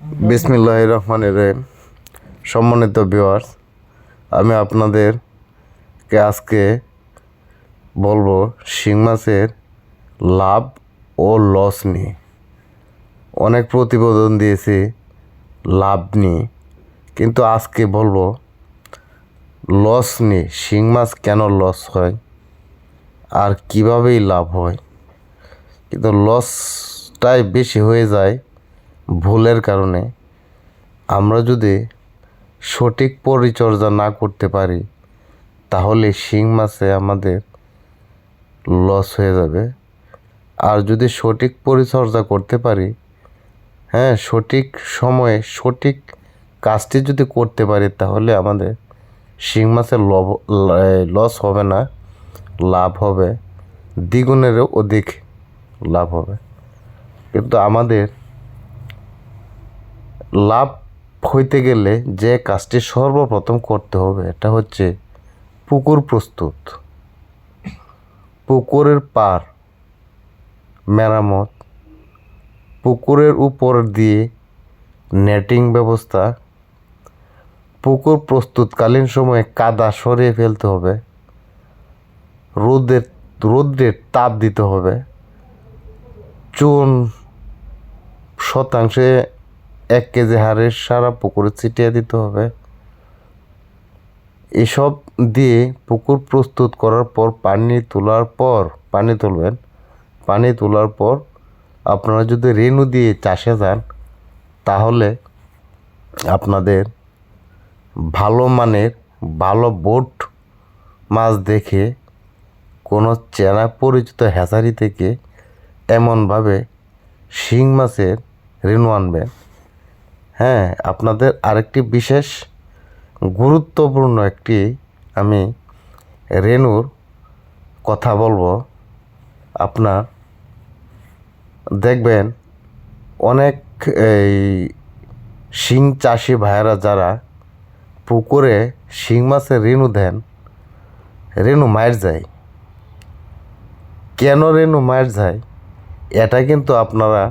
বিসমিল্লাহ রহমান রহিম। সম্মানিত ভিউয়ার্স আমি আপনাদেরকে আজকে বলব শিং মাছের লাভ ও লস নিয়ে। অনেক প্রতিবেদন দিয়েছি লাভ নিয়ে, কিন্তু আজকে বলব লস নিয়ে, শিং মাছ কেন লস হয় আর কীভাবেই লাভ হয়। কিন্তু লসটাই বেশি হয়ে যায় ভুলের কারণে আমরা যদি সঠিক পরিচর্যা না করতে পারি, তাহলে শিং মাছে আমাদের লস হয়ে যাবে। আর যদি সঠিক পরিচর্যা করতে পারি হ্যাঁ সঠিক সময়ে সঠিক কাজটি যদি করতে পারি, তাহলে আমাদের শিং মাছের লব লস হবে না, লাভ হবে, দ্বিগুণেরও অধিক লাভ হবে। কিন্তু আমাদের লাভ হইতে গেলে যে কাজটি সর্বপ্রথম করতে হবে, এটা হচ্ছে পুকুর প্রস্তুত। পুকুরের পার মেরামত, পুকুরের উপর দিয়ে নেটিং ব্যবস্থা, পুকুর প্রস্তুতকালীন সময়ে কাদা সরিয়ে ফেলতে হবে, রোদের, রোদ্রের তাপ দিতে হবে, চুন শতাংশে এক কেজি হারে সারা পুকুরে ছিটিয়ে দিতে হবে। এসব দিয়ে পুকুর প্রস্তুত করার পর পানি তোলার পর, পানি তুলবেন। পানি তোলার পর আপনারা যদি রেনু দিয়ে চাষে যান, তাহলে আপনাদের ভালো মানের, ভালো বোট মাছ দেখে কোনো চেনা পরিচিত হ্যাচারি থেকে এমনভাবে শিং মাছের রেনু আনবেন। হ্যাঁ আপনাদের আরেকটি বিশেষ গুরুত্বপূর্ণ একটি আমি রেনুর কথা বলব। আপনার দেখবেন অনেক এই শিং চাষি ভাইয়েরা যারা পুকুরে শিং মাছের রেনু দেন রেনু মায়ের যায়। কেন রেনু মায়ের যায়? এটা কিন্তু আপনারা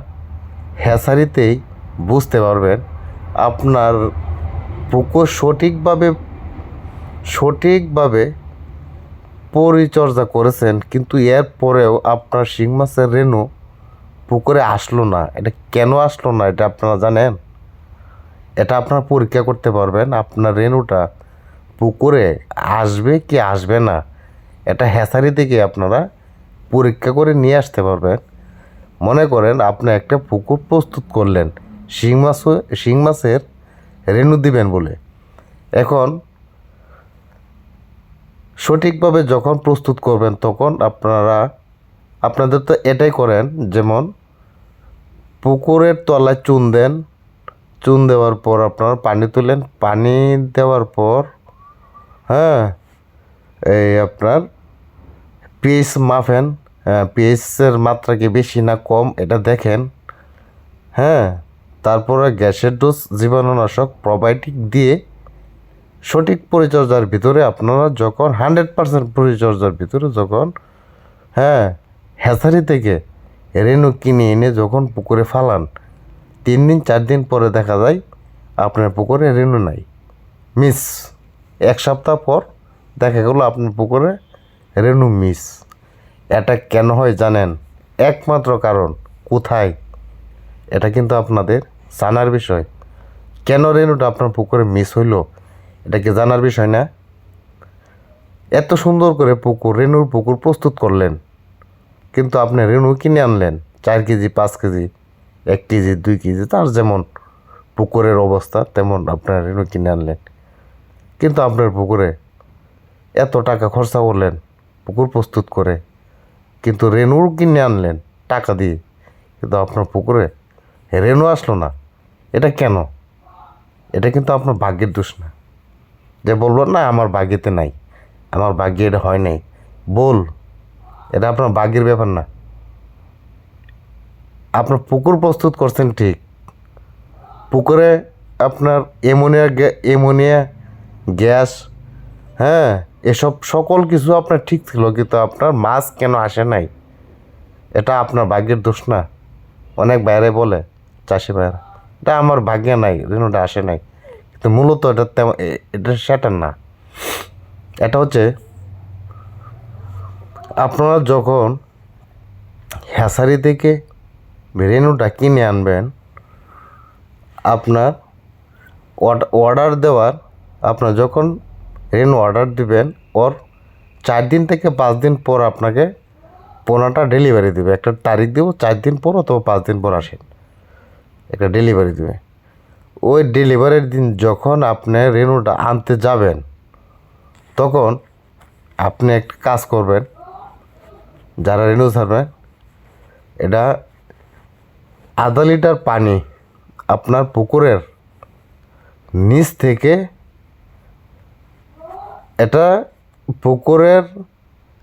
হ্যাসারিতেই বুঝতে পারবেন। আপনার পুকুর সঠিকভাবে সঠিকভাবে পরিচর্যা করেছেন, কিন্তু এর পরেও আপনার শিং মাছের রেনু পুকুরে আসলো না। এটা কেন আসলো না, এটা আপনারা জানেন? এটা আপনার পরীক্ষা করতে পারবেন, আপনার রেনুটা পুকুরে আসবে কি আসবে না। এটা হ্যাসারি থেকে আপনারা পরীক্ষা করে নিয়ে আসতে পারবেন। মনে করেন আপনি একটা পুকুর প্রস্তুত করলেন শিং মাছ শিং মাছের রেনু দিবেন বলে। এখন সঠিকভাবে যখন প্রস্তুত করবেন তখন আপনারা আপনাদের তো এটাই করেন, যেমন পুকুরের তলায় চুন দেন। চুন দেওয়ার পর আপনারা পানি তুলেন। পানি দেওয়ার পর হ্যাঁ এই আপনার পিএইচ মাপেন। পিএইচের মাত্রা কি বেশি না কম, এটা দেখেন। হ্যাঁ তারপরে গ্যাসের ডোজ, জীবাণুনাশক প্রোবায়োটিক দিয়ে সঠিক পরিচর্যার ভিতরে আপনারা যখন হান্ড্রেড পার্সেন্ট পরিচর্যার ভিতরে যখন হ্যাঁ হ্যাচারি থেকে রেনু কিনে এনে যখন পুকুরে ফালান, তিন দিন, চার দিন পরে দেখা যায় আপনার পুকুরে রেনু নাই। মিস এক সপ্তাহ পর দেখা গেলো আপনার পুকুরে রেনু মিস এটা কেন হয় জানেন? একমাত্র কারণ কোথায়? এটা কিন্তু আপনাদের জানার বিষয়। কেন রেনুটা আপনার পুকুরে মিস হইল? এটা কি জানার বিষয় না? এত সুন্দর করে পুকুর রেনুর পুকুর প্রস্তুত করলেন। কিন্তু আপনি রেনু কিনে আনলেন, চার কেজি, পাঁচ কেজি, এক কেজি, দুই কেজি, তার যেমন পুকুরের অবস্থা, তেমন আপনার রেনু কিনে আনলেন। কিন্তু আপনার পুকুরে এত টাকা খরচা করলেন, পুকুর প্রস্তুত করে। কিন্তু রেনুর কিনে আনলেন, টাকা দিয়ে। কিন্তু আপনার পুকুরে রেনু আসলো না। এটা কেন? এটা কিন্তু আপনার ভাগ্যের দোষ না। যে বলব, না, আমার ভাগ্যেতে নাই। আমার ভাগ্যে এটা হয় নাই। বল, এটা আপনার ভাগ্যের ব্যাপার না। আপনার পুকুর প্রস্তুত করছেন ঠিক। পুকুরে আপনার এমোনিয়া এমোনিয়া গ্যাস হ্যাঁ এসব সকল কিছু আপনার ঠিক ছিল, কিন্তু আপনার মাছ কেন আসে নাই? এটা আপনার ভাগ্যের দোষ না। অনেক বাইরে বলে, চাষি ভাইয়েরা। এটা আমার ভাগ্যে নাই, রেনুটা আসে নাই। কিন্তু মূলত এটা তেমন এটা সেটার না। এটা হচ্ছে, আপনারা যখন হ্যাসারি থেকে রেনুটা কিনে আনবেন, আপনার অর্ডার দেওয়ার, আপনার যখন রেনু অর্ডার দিবেন, ওর চার দিন থেকে পাঁচ দিন পর আপনাকে পোনাটা ডেলিভারি দেবে। একটা তারিখ দেবো, চার দিন পর অথবা পাঁচ দিন পর আসেন। একটা ডেলিভারি দেবে। ওই ডেলিভারির দিন যখন আপনি রেনুটা আনতে যাবেন, তখন আপনি একটা কাজ করবেন, যারা রেনু ছাড়বেন এটা আধা লিটার পানি আপনার পুকুরের নিচ থেকে এটা পুকুরের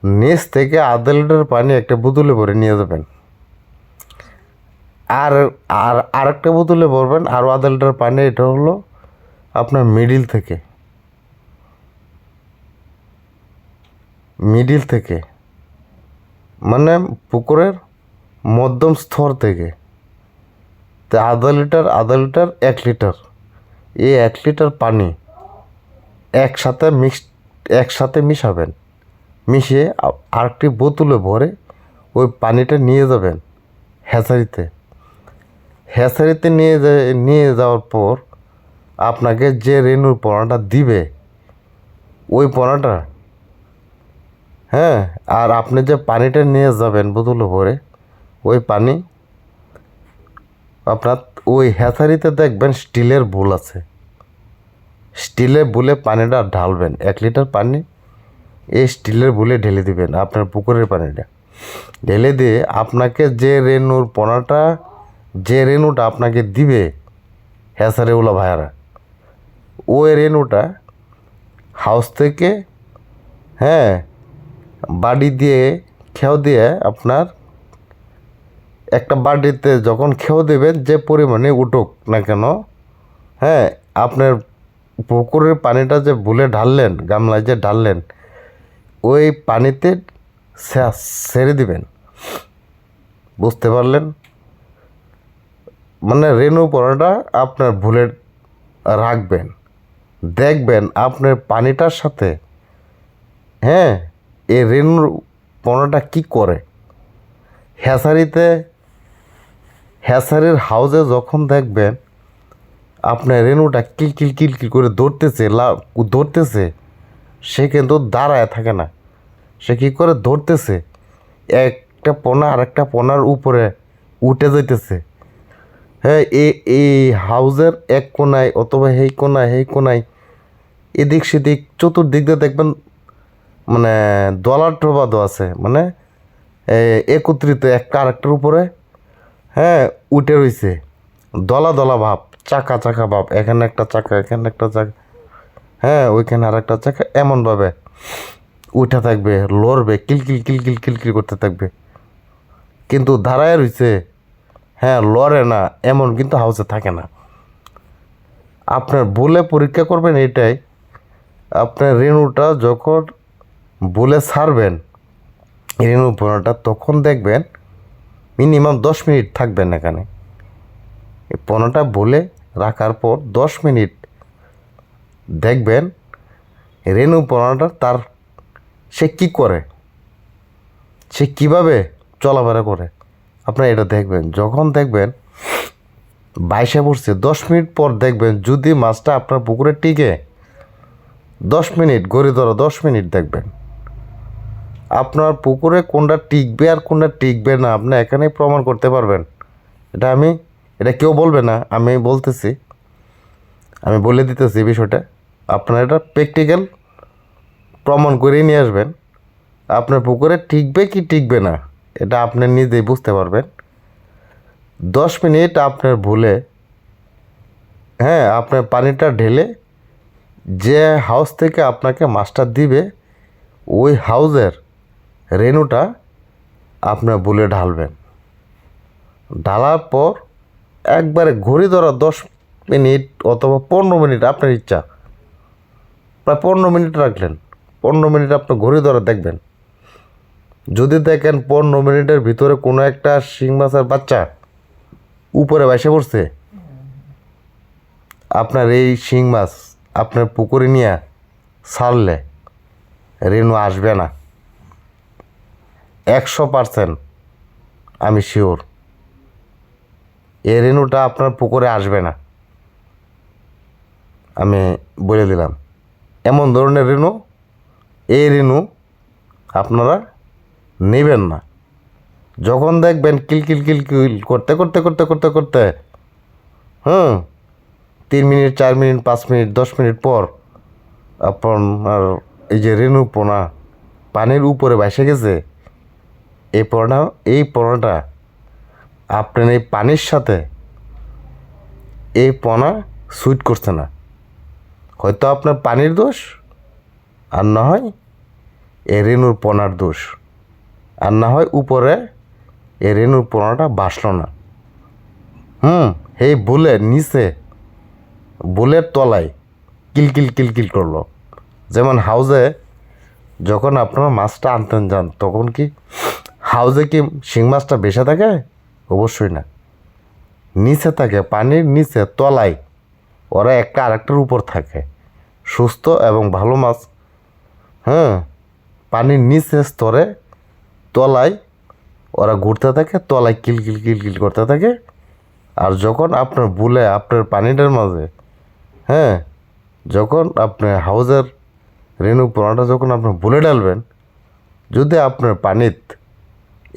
নিচ থেকে আধা লিটার পানি একটা বোতলে ভরে নিয়ে যাবেন। আর আর আরেকটা বোতলে ভরবেন আরও আধা লিটার পানি, এটা হলো আপনার মিডিল থেকে। মিডিল থেকে। মানে পুকুরের মধ্যম স্তর থেকে। তো আধা লিটার আধা লিটার, এক লিটার। এই এক লিটার পানি একসাথে মিক্স একসাথে মিশাবেন। মিশিয়ে আরেকটি বোতলে ভরে ওই পানিটা নিয়ে যাবেন হ্যাচারিতে। হ্যাচারিতে নিয়ে নিয়ে যাওয়ার পর আপনাকে যে রেনুর পোনাটা দিবে, ওই পোনাটা হ্যাঁ আর আপনি যে পানিটা নিয়ে যাবেন বোতলে ভরে ওই পানি, আপনার ওই হ্যাচারিতে দেখবেন স্টিলের বুল আছে। স্টিলের বুলে পানিটা ঢালবেন, এক লিটার পানি এই স্টিলের বুলে ঢেলে দিবেন, আপনার পুকুরের পানিটা। ঢেলে দিয়ে আপনাকে যে রেনুর পোনাটা যে রেনুটা আপনাকে দিবে হ্যাসারে ওলা ভাইয়ারা, ওই রেনুটা হাউস থেকে হ্যাঁ বাড়ি দিয়ে খেও দিয়ে আপনার একটা বাড়িতে যখন খেও দেবেন, যে পরিমাণে উঠুক না কেন হ্যাঁ আপনার পুকুরের পানিটা যে ভুলে ঢাললেন, গামলায় যে ঢাললেন, ওই পানিতে ছেড়ে দিবেন। বুঝতে পারলেন? মানে রেনু পড়াটা আপনার ভুলে রাখবেন। দেখবেন আপনার পানিটার সাথে হ্যাঁ এই রেনুর পড়াটা কি করে? হ্যাসারিতে, হ্যাসারির হাউজে যখন দেখবেন আপনার রেনুটা কিলকিল কিলকিল করে দৌড়তেছে লা দৌড়তেছে সে কিন্তু দাঁড়ায় থাকে না। সে কী করে ধরতেছে? একটা পোনা আর একটা পোনার উপরে উঠে যাইতেছে। হ্যাঁ এই এই হাউজের এক কোনায় অথবা এই কোনায় এই কোনায় এদিক সেদিক চতুর্দিক দিয়ে দেখবেন মানে দলার প্রবাদ আছে মানে এ, একত্রিত একটা আরেকটার উপরে হ্যাঁ উঠে রইছে। দলা দলা ভাব চাকা চাকা ভাব এখানে একটা চাকা এখানে একটা চাকা হ্যাঁ ওইখানে আর একটা চাকা এমনভাবে উঠে থাকবে লড়বে কিলকিল কিলকিল কিলকিল করতে থাকবে। কিন্তু দাঁড়ায় রইছে হ্যাঁ লড়ে না, এমন কিন্তু হাউসে থাকে না। আপনার বলে পরীক্ষা করবেন এটাই, আপনার রেণুটা যখন বলে ছাড়বেন, রেণু পোনাটা তখন দেখবেন মিনিমাম দশ মিনিট থাকবেন এখানে। এই পোনাটা বলে রাখার পর দশ মিনিট দেখবেন রেণু পোনাটা তার, সে কী করে? সে কীভাবে চলাফেরা করে? আপনারা এটা দেখবেন। যখন দেখবেন বাইশে পড়ছে দশ মিনিট পর দেখবেন যদি মাছটা আপনার পুকুরে টিকে, দশ মিনিট, গড়ে ধরো দশ মিনিট দেখবেন। আপনার পুকুরে কোনটা টিকবে আর কোনটা টিকবে না, আপনি এখানেই প্রমাণ করতে পারবেন। এটা আমি, এটা কেউ বলবে না, আমি বলতেছি। আমি বলে দিতেছি বিষয়টা। আপনার এটা প্র্যাকটিক্যাল প্রমাণ করে নিয়ে আসবেন। আপনার পুকুরে টিকবে কি টিকবে না। এটা আপনি নিজেই বুঝতে পারবেন। দশ মিনিট আপনার ভুলে হ্যাঁ আপনার পানিটা ঢেলে যে হাউস থেকে আপনাকে মাছটা দিবে, ওই হাউসের রেনুটা আপনার বুলে ঢালবেন। ঢালার পর একবারে ঘড়ি ধরা দশ মিনিট অথবা পনেরো মিনিট আপনার ইচ্ছা। প্রায় পনেরো মিনিট রাখলেন, পনেরো মিনিট আপনার ঘড়ি ধরা দেখবেন। যদি দেখেন পনেরো মিনিটের ভিতরে কোনো একটা শিং মাছের বাচ্চা উপরে বসে পড়ছে, আপনার এই শিং মাছ আপনার পুকুরে নিয়ে ছাড়লে রেনু আসবে না। একশো পারসেন্ট আমি শিওর। এ রেনুটা আপনার পুকুরে আসবে না। আমি বলে দিলাম, এমন ধরনের রেনু, এই রেনু আপনারা নেবেন না। যখন দেখবেন কিল কিল কিল কিল করতে করতে করতে করতে করতে, হুম, তিন মিনিট, চার মিনিট, পাঁচ মিনিট, দশ মিনিট পর আপনার এই যে রেনু পোনা পানির উপরে ভেসে গেছে, এই পোনা এই পোনাটা আপনার এই পানির সাথে এই পোনা সুইট করছে না। হয়তো আপনার পানির দোষ আর না হয় এ রেণুর পোনার দোষ। আর না হয় উপরে এ রেনুর পোনাটা বাসলো না। হুম, এই বুলের নিচে, বুলের তলায় কিলকিল কিলকিল করল। যেমন হাউজে যখন আপনারা মাছটা আনতেন যান, তখন কি হাউজে কি শিং মাছটা বেসে থাকে? অবশ্যই না। নিচে থাকে, পানির নিচে, তলায়। ওরা একটা আরেকটার উপর থাকে। সুস্থ এবং ভালো মাছ হ্যাঁ পানির নিচে স্তরে তলায় ওরা ঘুরতে থাকে, তলায় কিল কিল কিল কিল করতে থাকে। আর যখন আপনার বুলে আপনার পানিটার মাঝে হ্যাঁ যখন আপনি হাউজের রেনু পোনাটা যখন আপনি বুলে ডালবেন যদি আপনার পানিত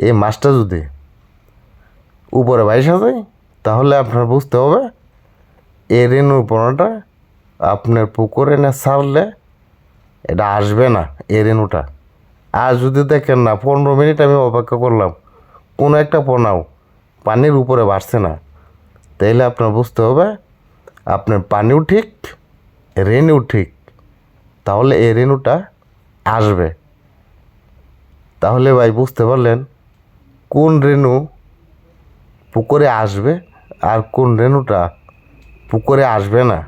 এই মাছটা যদি উপরে বাইসা যায়, তাহলে আপনার বুঝতে হবে, এই রেনু পোনাটা আপনার পুকুরে না ছাড়লে এটা আসবে না, এই রেনুটা আর যদি দেখেন না, পনেরো মিনিট আমি অপেক্ষা করলাম, কোনো একটা পোনাও পানির উপরে বাড়ছে না। তাইলে আপনার বুঝতে হবে, আপনার পানিও ঠিক রেনুও ঠিক। তাহলে এই রেনুটা আসবে। তাহলে ভাই বুঝতে পারলেন কোন রেনু পুকুরে আসবে আর কোন রেনুটা পুকুরে আসবে না।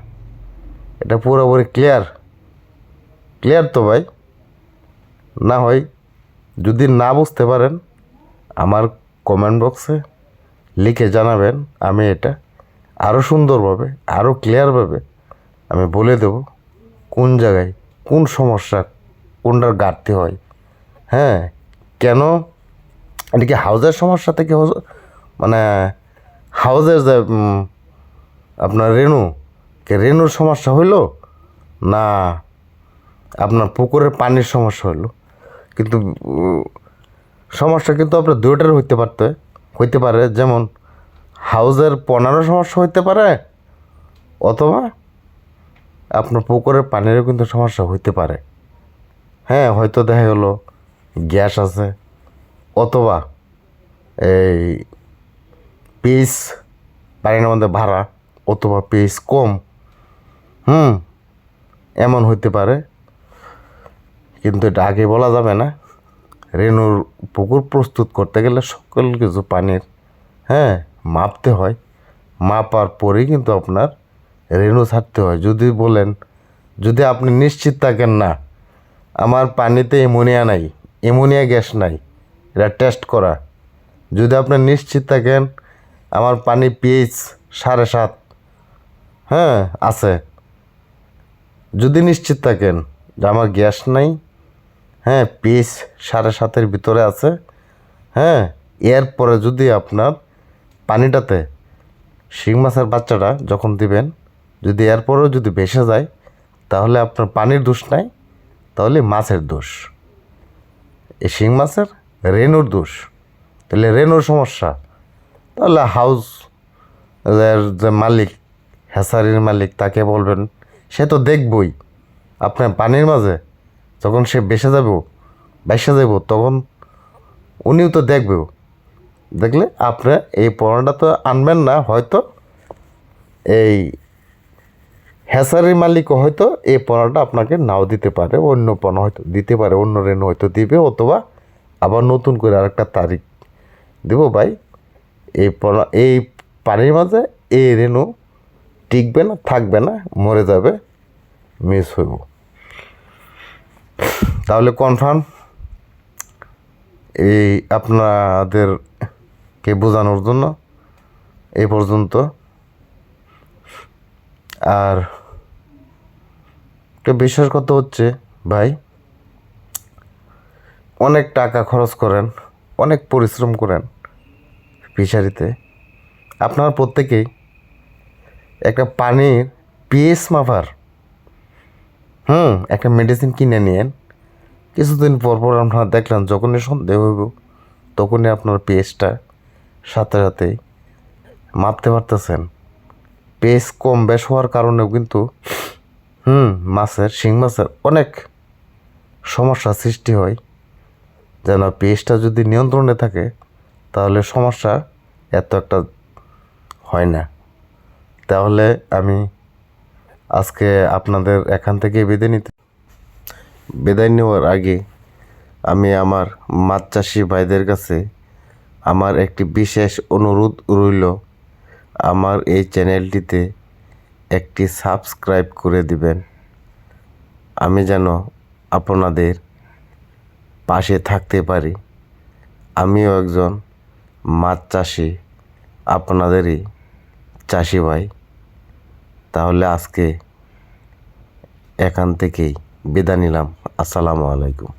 এটা পুরোপুরি ক্লিয়ার ক্লিয়ার তো ভাই? না হয় যদি না বুঝতে পারেন, আমার কমেন্ট বক্সে লিখে জানাবেন, আমি এটা আরও সুন্দরভাবে আরও ক্লিয়ারভাবে আমি বলে দেব কোন জায়গায় কোন সমস্যা কোনটার ঘাটতি হয়। হ্যাঁ কেন? এটা কি হাউজের সমস্যা থেকে মানে হাউজের যে আপনার রেনু কে রেনুর সমস্যা হইল? না, আপনার পুকুরের পানির সমস্যা হলো কিন্তু সমস্যা কিন্তু আপনার দুইটার হইতে পারতে, হইতে পারে। যেমন, হাউজের পনেরো সমস্যা হইতে পারে, অথবা আপনার পুকুরের পানিরও কিন্তু সমস্যা হইতে পারে। হ্যাঁ হয়তো দেখা গেলো গ্যাস আছে, অথবা এই পিস, পানির মধ্যে ভাড়া, অথবা পিস কম, হুম, এমন হইতে পারে। কিন্তু এটা আগে বলা যাবে না। রেনুর পুকুর প্রস্তুত করতে গেলে সকল কিছু পানির হ্যাঁ মাপতে হয়। মাপার পরেই কিন্তু আপনার রেনু ছাড়তে হয়। যদি বলেন, যদি আপনি নিশ্চিত থাকেন না, আমার পানিতে এমোনিয়া নাই এমোনিয়া গ্যাস নাই, এটা টেস্ট করা। যদি আপনি নিশ্চিত থাকেন, আমার পানি পিএইচ সাড়ে সাত হ্যাঁ আছে। যদি নিশ্চিত থাকেন যে আমার গ্যাস নাই হ্যাঁ পিস সাড়ে সাতের ভিতরে আছে। হ্যাঁ এরপরে যদি আপনার পানিটাতে শিং মাছের বাচ্চাটা যখন দিবেন, যদি এরপরেও যদি ভেসে যায়, তাহলে আপনার পানির দোষ নাই, তাহলে মাছের দোষ। এই শিং মাছের রেনুর দোষ। তাহলে রেনুর সমস্যা। তাহলে হাউস যে মালিক হ্যাসারির মালিক, তাকে বলবেন, সে তো দেখবই। আপনার পানির মাঝে যখন সে বেসে যাব বেসে যাব, তখন উনিও তো দেখবেও দেখলে আপনি এই পণ্যটা তো আনবেন না, হয়তো এই হ্যাসারির মালিকও হয়তো এই পণ্যটা আপনাকে নাও দিতে পারে, অন্য পণ্য হয়তো দিতে পারে, অন্য রেনু হয়তো দিবে, অথবা আবার নতুন করে আরেকটা তারিখ দেবো ভাই। এই পণ্য, এই পানির মাঝে এই রেণু টিকবে না, থাকবে না, মরে যাবে, মিস হইব। তাহলে কনফার্ম এই আপনাদেরকে বোঝানোর জন্য এই পর্যন্ত। আর একটা বিশেষ কথা হচ্ছে, ভাই, অনেক টাকা খরচ করেন, অনেক পরিশ্রম করেন ফিশারিতে। আপনার প্রত্যেকেই একটা পানির পিএস মাপার হুম, একটা মেডিসিন কিনে নিয়েন। কিছুদিন পর পর আপনারা দেখলেন যখনই সন্দেহ হইব, তখনই আপনার পেস্টটা সাথে সাথেই মাপতে পারতেছেন। পেস কম বেশ হওয়ার কারণেও কিন্তু, হুম, মাছের, শিং মাছের অনেক সমস্যা সৃষ্টি হয়। যেন পেস্টটা যদি নিয়ন্ত্রণে থাকে, তাহলে সমস্যা এত একটা হয় না। তাহলে আমি আজকে আপনাদের এখান থেকে বিদায় নিতে বিদায় নেওয়ার আগে আমি আমার মাছ চাষি ভাইদের কাছে আমার একটি বিশেষ অনুরোধ রইল। আমার এই চ্যানেলটিতে একটি সাবস্ক্রাইব করে দিবেন। আমি যেন আপনাদের পাশে থাকতে পারি। আমিও একজন মাছ চাষি, আপনাদেরই চাষি ভাই। তাহলে আজকে এখান থেকেই বিদায় নিলাম। আসসালামু আলাইকুম।